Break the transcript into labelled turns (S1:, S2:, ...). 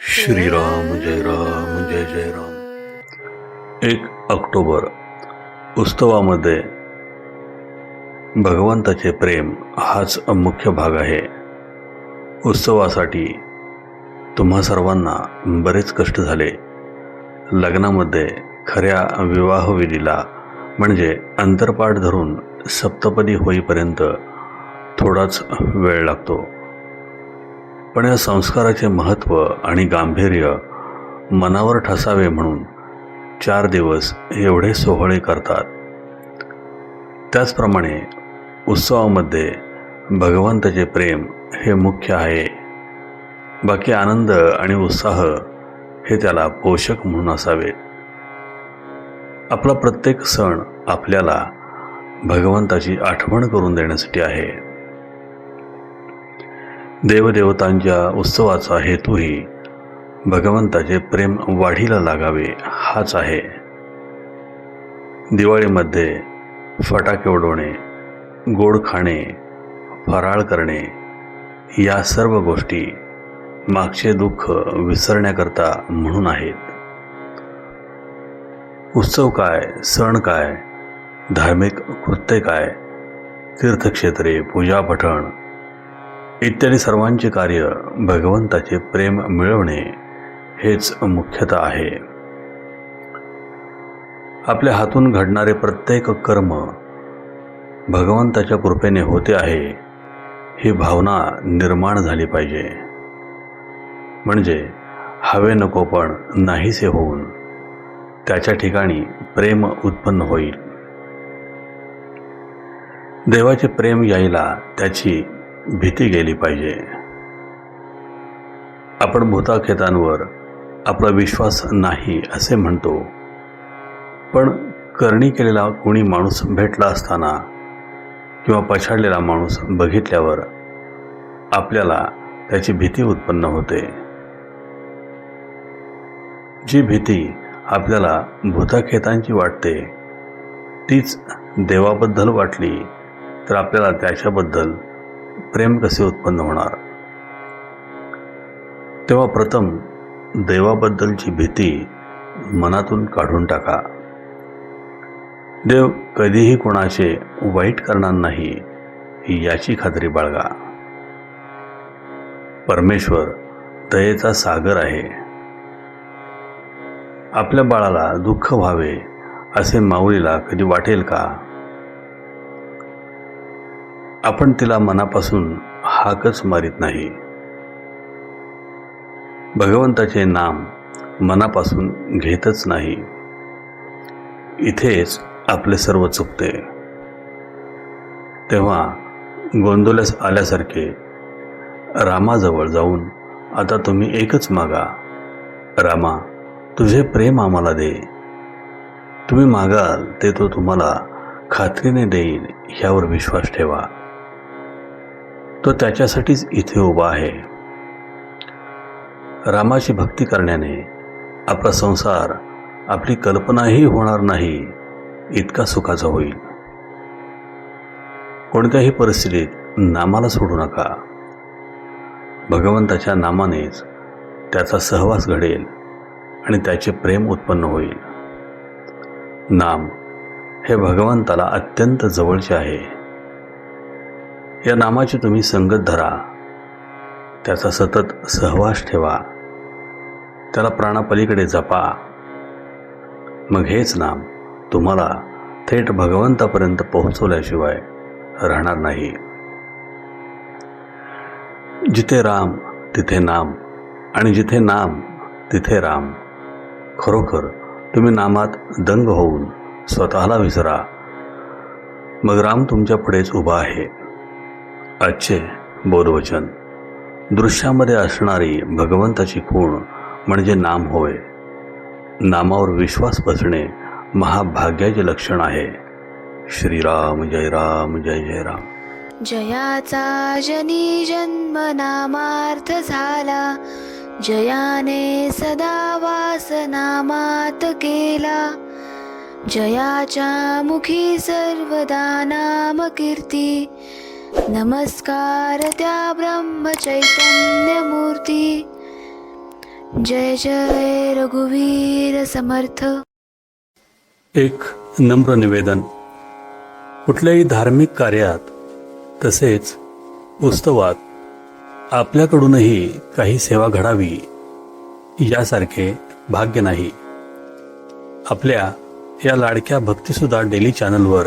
S1: श्रीराम जय राम जय जय राम एक ऑक्टोबर उत्सवामध्ये भगवंताचे प्रेम हाच मुख्य भाग आहे. उत्सवासाठी तुम्हा सर्वांना बरेच कष्ट झाले. लग्नामध्ये खऱ्या विवाहविधीला म्हणजे अंतरपाठ धरून सप्तपदी होईपर्यंत थोडाच वेळ लागतो. पण या संस्काराचे महत्त्व आणि गांभीर्य मनावर ठसावे म्हणून चार दिवस एवढे सोहळे करतात. त्याचप्रमाणे उत्सवामध्ये भगवंताचे प्रेम हे मुख्य आहे. बाकी आनंद आणि उत्साह हे त्याला पोषक म्हणून असावेत आपला प्रत्येक सण आपल्याला भगवंताची आठवण करून देण्यासाठी आहे. देवदेवतांच्या उत्सवाचा हेतूही भगवंताचे प्रेम वाढीला लागावे हाच आहे. दिवाळीमध्ये फटाके उडवणे गोड खाणे फराळ करणे या सर्व गोष्टी मागचे दुःख विसरण्याकरता म्हणून आहेत. उत्सव काय सण काय धार्मिक कृत्य काय तीर्थक्षेत्रे पूजा पठण इत्यादी सर्वांचे कार्य भगवंताचे प्रेम मिळवणे हेच मुख्यतः आहे. आपल्या हातून घडणारे प्रत्येक कर्म भगवंताच्या कृपेने होते आहे ही भावना निर्माण झाली पाहिजे. म्हणजे हवे नको पण नाहीसे होऊन त्याच्या ठिकाणी प्रेम उत्पन्न होईल. देवाचे प्रेम यायला त्याची भीती गेली पाहिजे. आपण भूताखेतांवर आपला विश्वास नाही असे म्हणतो. पण करणी केलेला कोणी माणूस भेटला असताना किंवा पछाडलेला माणूस बघितल्यावर आपल्याला त्याची भीती उत्पन्न होते. जी भीती आपल्याला भूताखेतांची वाटते तीच देवाबद्दल वाटली तर आपल्याला त्याच्याबद्दल प्रेम कसे उत्पन्न होणार? तेव्हा प्रथम देवाबद्दलची भीती मनातून काढून टाका. देव कधीही कोणाचे वाईट करणार नाही याची खात्री बाळगा. परमेश्वर दयेचा सागर आहे. आपल्या बाळाला दुःख व्हावे असे माऊलीला कधी वाटेल का? आपण तिला मनापासून हाकच मारित नाही. भगवंताचे नाम मनापासून घेतच नाही. इथेच आपले सर्व चुकते. तेव्हा गोंधळस आल्यासारखे रामाजवळ जाऊन आता तुम्ही एकच मागा. रामा तुझे प्रेम आम्हाला दे. तुम्ही मागाल ते तो तुम्हाला खात्रीने देईल ह्यावर विश्वास ठेवा. तो त्याच्यासाठीच इथे उभा आहे. रामाची भक्ती करण्याने आपला संसार आपली कल्पनाही होणार नाही इतका सुखाचा होईल. कोणत्याही परिस्थितीत नामाला सोडू नका. भगवंताच्या नामानेच त्याचा सहवास घडेल आणि त्याचे प्रेम उत्पन्न होईल. नाम हे भगवंताला अत्यंत जवळचे आहे. या नामाची तुम्ही संगत धरा. त्याचा सतत सहवास ठेवा. त्याला प्राणापलीकडे जपा. मग हेच नाम तुम्हाला थेट भगवंतापर्यंत पोहोचवल्याशिवाय राहणार नाही. जिथे राम तिथे नाम आणि जिथे नाम तिथे राम. खरोखर तुम्ही नामात दंग होऊन स्वतःला विसरा. मग राम तुमच्या पुढेच उभा आहे. आजचे बोधवचन. दृश्यामध्ये असणारी भगवंताची खूण म्हणजे नाम होय. नामावर विश्वास बसणे महाभाग्याचे लक्षण आहे. श्रीराम जय राम जय जय राम.
S2: जयाचा जनी जन्म नामार्थ झाला. जयाने सदा वास नामात केला. जयाच्या मुखी सर्वदा नाम कीर्ती नमस्कार त्या ब्रह्मचैतन्यमूर्ती. जय जय रघुवीर समर्थ.
S1: एक नम्र निवेदन. कुठल्याही धार्मिक कार्यात तसेच उत्सवात आपल्याकडूनही काही सेवा घडावी यासारखे भाग्य नाही. आपल्या या लाडक्या भक्तीसुद्धा डेली चॅनलवर